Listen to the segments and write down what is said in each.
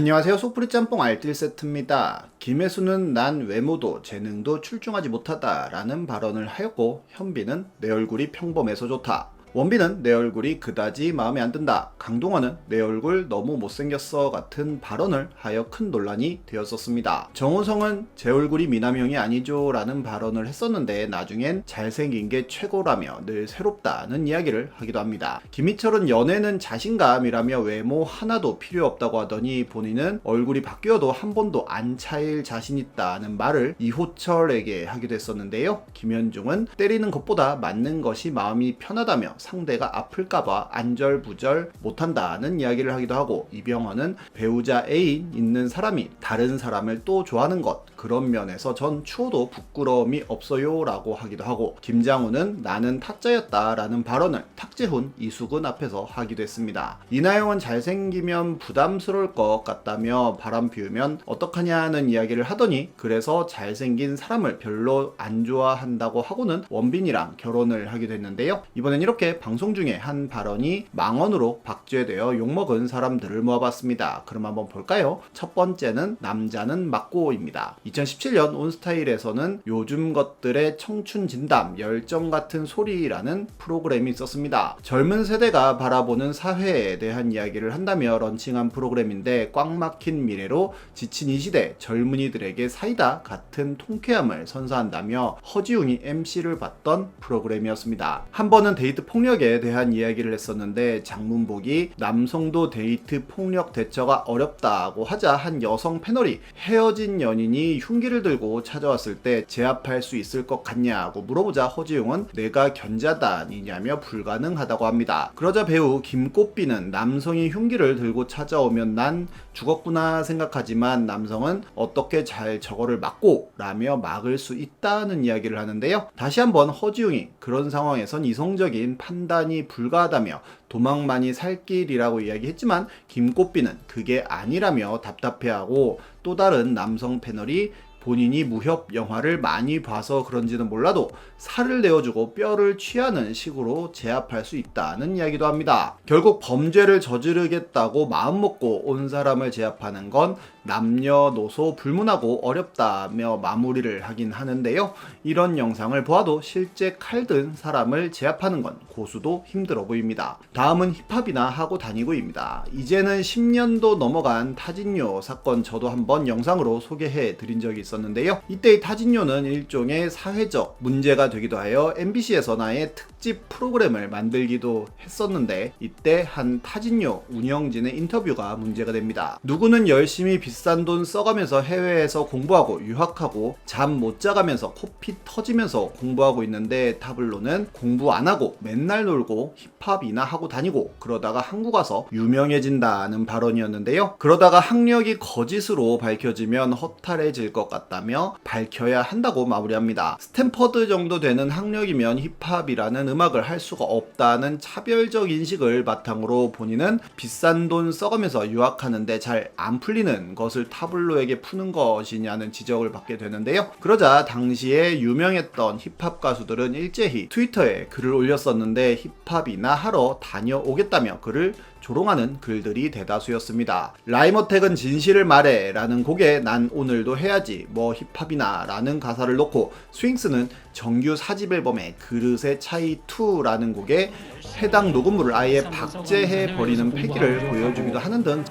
안녕하세요. 소프리 짬뽕 알뜰 세트입니다. 김혜수는 난 외모도 재능도 출중하지 못하다 라는 발언을 하였고 현빈은 내 얼굴이 평범해서 좋다. 원빈은 내 얼굴이 그다지 마음에 안 든다. 강동원은 내 얼굴 너무 못생겼어 같은 발언을 하여 큰 논란이 되었었습니다. 정우성은 제 얼굴이 미남형이 아니죠 라는 발언을 했었는데 나중엔 잘생긴 게 최고라며 늘 새롭다는 이야기를 하기도 합니다. 김희철은 연애는 자신감이라며 외모 하나도 필요 없다고 하더니 본인은 얼굴이 바뀌어도 한 번도 안 차일 자신 있다는 말을 이호철에게 하기도 했었는데요. 김현중은 때리는 것보다 맞는 것이 마음이 편하다며 상대가 아플까봐 안절부절 못한다는 이야기를 하기도 하고 이병헌은 배우자 애인 있는 사람이 다른 사람을 또 좋아하는 것 그런 면에서 전 추워도 부끄러움이 없어요 라고 하기도 하고 김장훈은 나는 타짜였다 라는 발언을 탁재훈, 이수근 앞에서 하기도 했습니다. 이나영은 잘생기면 부담스러울 것 같다며 바람 피우면 어떡하냐는 이야기를 하더니 그래서 잘생긴 사람을 별로 안 좋아한다고 하고는 원빈이랑 결혼을 하기도 했는데요. 이번엔 이렇게 방송 중에 한 발언이 망언으로 박제되어 욕먹은 사람들을 모아봤습니다. 그럼 한번 볼까요? 첫 번째는 남자는 맞고입니다. 2017년 온스타일에서는 요즘 것들의 청춘 진담, 열정 같은 소리라는 프로그램이 있었습니다. 젊은 세대가 바라보는 사회에 대한 이야기를 한다며 런칭한 프로그램인데 꽉 막힌 미래로 지친 이 시대 젊은이들에게 사이다 같은 통쾌함을 선사한다며 허지웅이 MC를 받던 프로그램이었습니다. 한 번은 데이트 폭 력에 대한 이야기를 했었는데 장문복이 남성도 데이트 폭력 대처가 어렵다고 하자 한 여성 패널이 헤어진 연인이 흉기를 들고 찾아왔을 때 제압할 수 있을 것 같냐고 물어보자 허지웅은 내가 견자단이냐며 불가능하다고 합니다. 그러자 배우 김꽃비는 남성이 흉기를 들고 찾아오면 난 죽었구나 생각하지만 남성은 어떻게 잘 저거를 막고 라며 막을 수 있다는 이야기를 하는데요. 다시 한번 허지웅이 그런 상황에선 이성적인 판단이 불가하다며 도망만이 살 길이라고 이야기했지만 김꽃비는 그게 아니라며 답답해하고 또 다른 남성 패널이 본인이 무협 영화를 많이 봐서 그런지는 몰라도 살을 내어주고 뼈를 취하는 식으로 제압할 수 있다는 이야기도 합니다. 결국 범죄를 저지르겠다고 마음먹고 온 사람을 제압하는 건 남녀노소 불문하고 어렵다며 마무리를 하긴 하는데요. 이런 영상을 보아도 실제 칼든 사람을 제압하는 건 고수도 힘들어 보입니다. 다음은 힙합이나 하고 다니고입니다. 이제는 10년도 넘어간 타진요 사건 저도 한번 영상으로 소개해 드린 적이 있었는데요. 이때의 타진요는 일종의 사회적 문제가 되기도 하여 MBC에서 나의 특집 프로그램을 만들기도 했었는데 이때 한 타진요 운영진의 인터뷰가 문제가 됩니다. 누구는 열심히 비싼 돈 써가면서 해외에서 공부하고 유학하고 잠 못 자가면서 코피 터지면서 공부하고 있는데 타블로는 공부 안 하고 맨날 놀고 힙합이나 하고 다니고 그러다가 한국 와서 유명해진다는 발언이었는데요. 그러다가 학력이 거짓으로 밝혀지면 허탈해질 것 같다며 밝혀야 한다고 마무리합니다. 스탠퍼드 정도 되는 학력이면 힙합이라는 음악을 할 수가 없다는 차별적 인식을 바탕으로 본인은 비싼 돈 써가면서 유학하는데 잘 안 풀리는 것을 타블로에게 푸는 것이냐는 지적을 받게 되는데요. 그러자 당시에 유명했던 힙합 가수들은 일제히 트위터에 글을 올렸었는데 힙합이나 하러 다녀오겠다며 글을 조롱하는 글들이 대다수였습니다. 라임어택은 진실을 말해 라는 곡에 난 오늘도 해야지 뭐 힙합이나 라는 가사를 넣고 스윙스는 정규 4집 앨범의 그릇의 차이 2라는 곡에 해당 녹음물을 아예 박제해 버리는 패기를 보여주기도 하는 등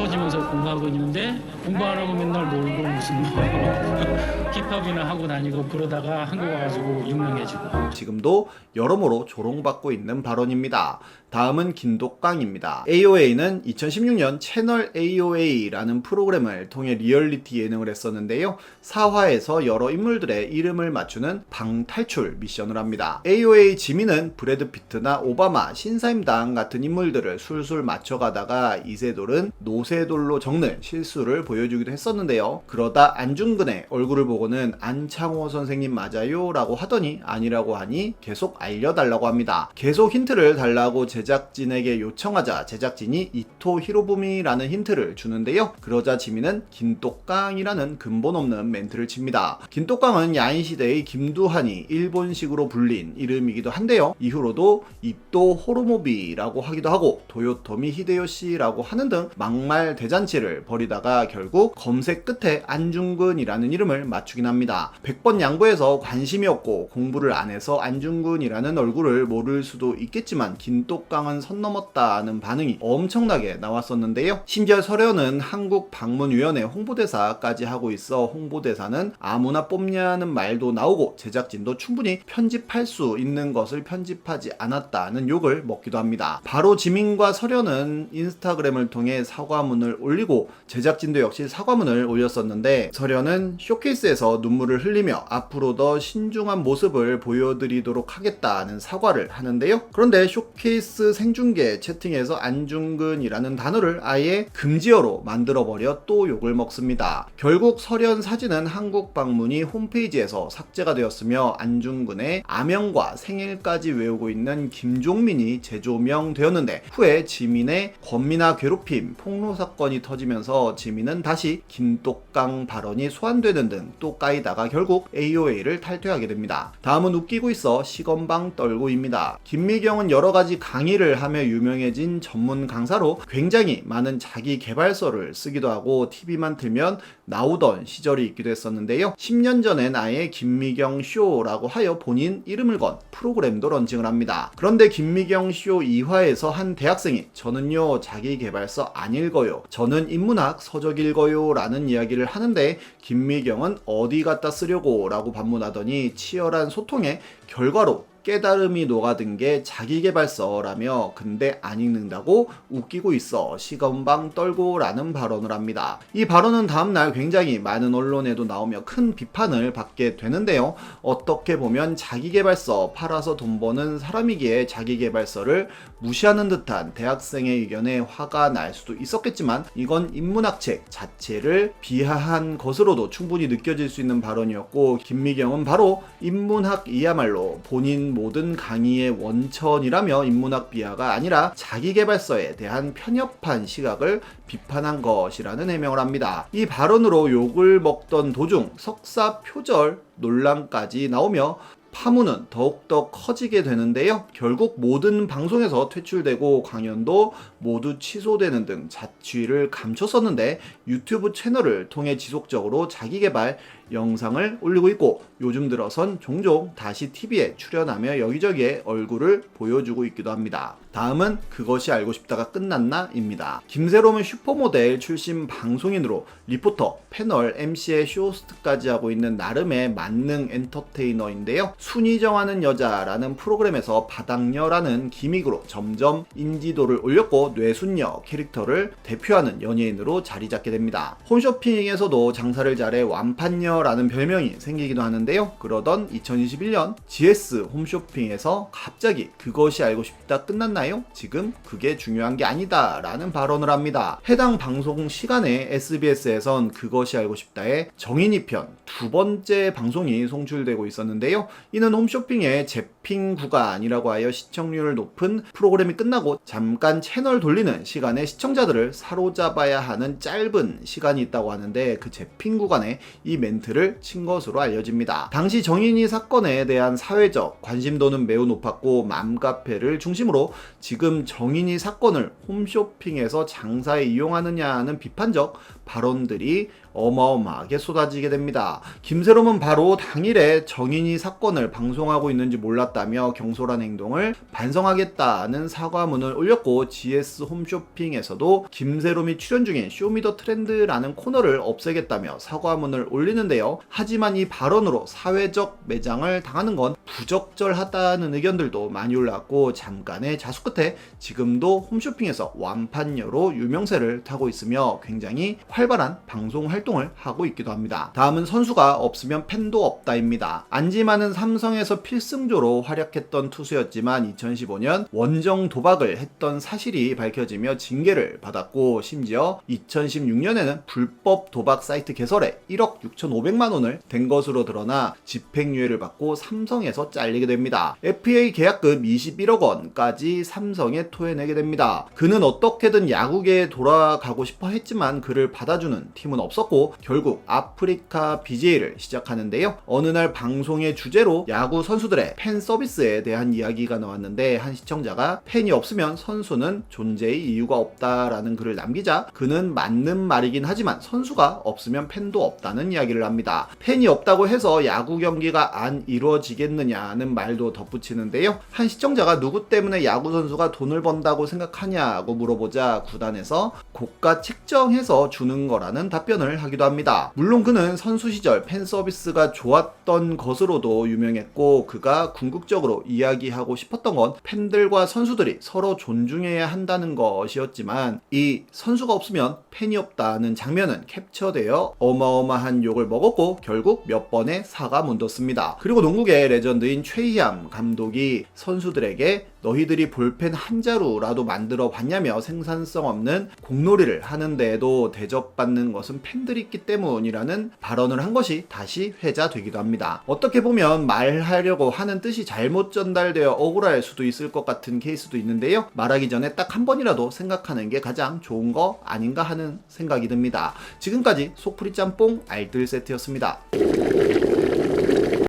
터지면서 공부하고 있는데 공부 안 하고 맨날 놀고 무슨 뭐 힙합이나 하고 다니고 그러다가 한국 와가지고 유명해지고 지금도 여러모로 조롱받고 있는 발언입니다. 다음은 김독강입니다. AOA는 2016년 채널 AOA라는 프로그램을 통해 리얼리티 예능을 했었는데요. 사화에서 여러 인물들의 이름을 맞추는 방탈출 미션을 합니다. AOA 지민은 브래드 피트나 오바마, 신사임당 같은 인물들을 술술 맞춰가다가 이세돌은 노 세돌로 적는 실수를 보여주기도 했었는데요. 그러다 안중근의 얼굴을 보고는 안창호 선생님 맞아요? 라고 하더니 아니라고 하니 계속 알려달라고 합니다. 계속 힌트를 달라고 제작진에게 요청하자 제작진이 이토 히로부미라는 힌트를 주는데요. 그러자 지민은 긴똑강이라는 근본 없는 멘트를 칩니다. 긴똑강은 야인시대의 김두한이 일본식으로 불린 이름이기도 한데요. 이후로도 입도 호로모비라고 하기도 하고 도요토미 히데요시라고 하는 등 막말 날 대잔치를 벌이다가 결국 검색 끝에 안중근이라는 이름을 맞추긴 합니다. 100번 양보해서 관심이 없고 공부를 안 해서 안중근이라는 얼굴을 모를 수도 있겠지만 긴똑강은 선 넘었다는 반응이 엄청나게 나왔었는데요. 심지어 설현은 한국 방문위원회 홍보대사까지 하고 있어 홍보대사는 아무나 뽑냐는 말도 나오고 제작진도 충분히 편집할 수 있는 것을 편집하지 않았다는 욕을 먹기도 합니다. 바로 지민과 설현은 인스타그램을 통해 사과 문을 올리고 제작진도 역시 사과문을 올렸었는데 설현은 쇼케이스에서 눈물을 흘리며 앞으로 더 신중한 모습을 보여드리도록 하겠다는 사과를 하는데요. 그런데 쇼케이스 생중계 채팅에서 안중근이라는 단어를 아예 금지어로 만들어버려 또 욕을 먹습니다. 결국 설현 사진은 한국 방문이 홈페이지에서 삭제가 되었으며 안중근의 아명과 생일까지 외우고 있는 김종민이 재조명되었는데 후에 지민의 권미나 괴롭힘, 폭로 사건이 터지면서 지민은 다시 김똑강 발언이 소환되는 등 또 까이다가 결국 AOA를 탈퇴하게 됩니다. 다음은 웃기고 있어 시건방 떨고입니다. 김미경은 여러 가지 강의를 하며 유명해진 전문 강사로 굉장히 많은 자기 개발서를 쓰기도 하고 TV만 틀면 나오던 시절이 있기도 했었는데요. 10년 전엔 아예 김미경 쇼라고 하여 본인 이름을 건 프로그램도 런칭을 합니다. 그런데 김미경 쇼 2화에서 한 대학생이 저는요 자기 개발서 안 읽어 요. 저는 인문학 서적 읽어요 라는 이야기를 하는데 김미경은 어디 갖다 쓰려고 라고 반문하더니 치열한 소통의 결과로 깨달음이 녹아든 게 자기개발서라며 근데 안 읽는다고 웃기고 있어 시건방 떨고 라는 발언을 합니다. 이 발언은 다음날 굉장히 많은 언론에도 나오며 큰 비판을 받게 되는데요. 어떻게 보면 자기개발서 팔아서 돈 버는 사람이기에 자기개발서를 무시하는 듯한 대학생의 의견에 화가 날 수도 있었겠지만 이건 인문학책 자체를 비하한 것으로도 충분히 느껴질 수 있는 발언이었고 김미경은 바로 인문학이야말로 본인 모든 강의의 원천이라며 인문학 비하가 아니라 자기개발서에 대한 편협한 시각을 비판한 것이라는 해명을 합니다. 이 발언으로 욕을 먹던 도중 석사 표절 논란까지 나오며 파문은 더욱더 커지게 되는데요. 결국 모든 방송에서 퇴출되고 강연도 모두 취소되는 등 자취를 감췄었는데 유튜브 채널을 통해 지속적으로 자기개발 영상을 올리고 있고 요즘 들어선 종종 다시 TV에 출연하며 여기저기에 얼굴을 보여주고 있기도 합니다. 다음은 그것이 알고 싶다가 끝났나입니다. 김세롬은 슈퍼모델 출신 방송인으로 리포터, 패널, MC의 쇼호스트까지 하고 있는 나름의 만능 엔터테이너인데요. 순위 정하는 여자라는 프로그램에서 바닥녀라는 기믹으로 점점 인지도를 올렸고 뇌순녀 캐릭터를 대표하는 연예인으로 자리 잡게 됩니다. 홈쇼핑에서도 장사를 잘해 완판녀 라는 별명이 생기기도 하는데요. 그러던 2021년 GS 홈쇼핑에서 갑자기 그것이 알고 싶다 끝났나요? 지금 그게 중요한 게 아니다 라는 발언을 합니다. 해당 방송 시간에 SBS에선 그것이 알고 싶다의 정인이 편 두 번째 방송이 송출되고 있었는데요. 이는 홈쇼핑의 재핑 구간이라고 하여 시청률 높은 프로그램이 끝나고 잠깐 채널 돌리는 시간에 시청자들을 사로잡아야 하는 짧은 시간이 있다고 하는데 그 재핑 구간에 이 멘트 를 친 것으로 알려집니다. 당시 정인이 사건에 대한 사회적 관심도는 매우 높았고 맘카페를 중심으로 지금 정인이 사건을 홈쇼핑에서 장사에 이용하느냐는 비판적 발언들이 어마어마하게 쏟아지게 됩니다. 김세롬은 바로 당일에 정인이 사건을 방송하고 있는지 몰랐다며 경솔한 행동을 반성하겠다는 사과문을 올렸고 GS 홈쇼핑에서도 김세롬이 출연 중인 쇼미더 트렌드라는 코너를 없애겠다며 사과문을 올리는데요. 하지만 이 발언으로 사회적 매장을 당하는 건 부적절하다는 의견들도 많이 올라왔고 잠깐의 자수 끝에 지금도 홈쇼핑에서 완판녀로 유명세를 타고 있으며 굉장히 활발한 방송 활동 을 하고 있기도 합니다. 다음은 선수가 없으면 팬도 없다입니다. 안지만은 삼성에서 필승조로 활약했던 투수였지만 2015년 원정 도박을 했던 사실이 밝혀지며 징계를 받았고 심지어 2016년에는 불법 도박 사이트 개설에 1억 6,500만 원을 댄 것으로 드러나 집행유예를 받고 삼성에서 잘리게 됩니다. FA 계약금 21억 원까지 삼성에 토해내게 됩니다. 그는 어떻게든 야구계에 돌아가고 싶어 했지만 그를 받아주는 팀은 없었고 있었고 결국 아프리카 BJ를 시작하는데요. 어느 날 방송의 주제로 야구 선수들의 팬 서비스에 대한 이야기가 나왔는데 한 시청자가 팬이 없으면 선수는 존재의 이유가 없다라는 글을 남기자 그는 맞는 말이긴 하지만 선수가 없으면 팬도 없다는 이야기를 합니다. 팬이 없다고 해서 야구 경기가 안 이루어지겠느냐는 말도 덧붙이는데요. 한 시청자가 누구 때문에 야구 선수가 돈을 번다고 생각하냐고 물어보자 구단에서 고가 책정해서 주는 거라는 답변을 하기도 합니다. 물론 그는 선수 시절 팬 서비스가 좋았던 것으로도 유명했고 그가 궁극적으로 이야기하고 싶었던 건 팬들과 선수들이 서로 존중해야 한다는 것이었지만 이 선수가 없으면 팬이 없다는 장면은 캡처되어 어마어마한 욕을 먹었고 결국 몇 번의 사과 문뒀습니다. 그리고 농구계 레전드인 최희암 감독이 선수들에게 너희들이 볼펜 한 자루라도 만들어 봤냐며 생산성 없는 공놀이를 하는데도 대접받는 것은 팬들이 있기 때문이라는 발언을 한 것이 다시 회자되기도 합니다. 어떻게 보면 말하려고 하는 뜻이 잘못 전달되어 억울할 수도 있을 것 같은 케이스도 있는데요. 말하기 전에 딱 한 번이라도 생각하는 게 가장 좋은 거 아닌가 하는 생각이 듭니다. 지금까지 속풀이 짬뽕 알뜰 세트였습니다.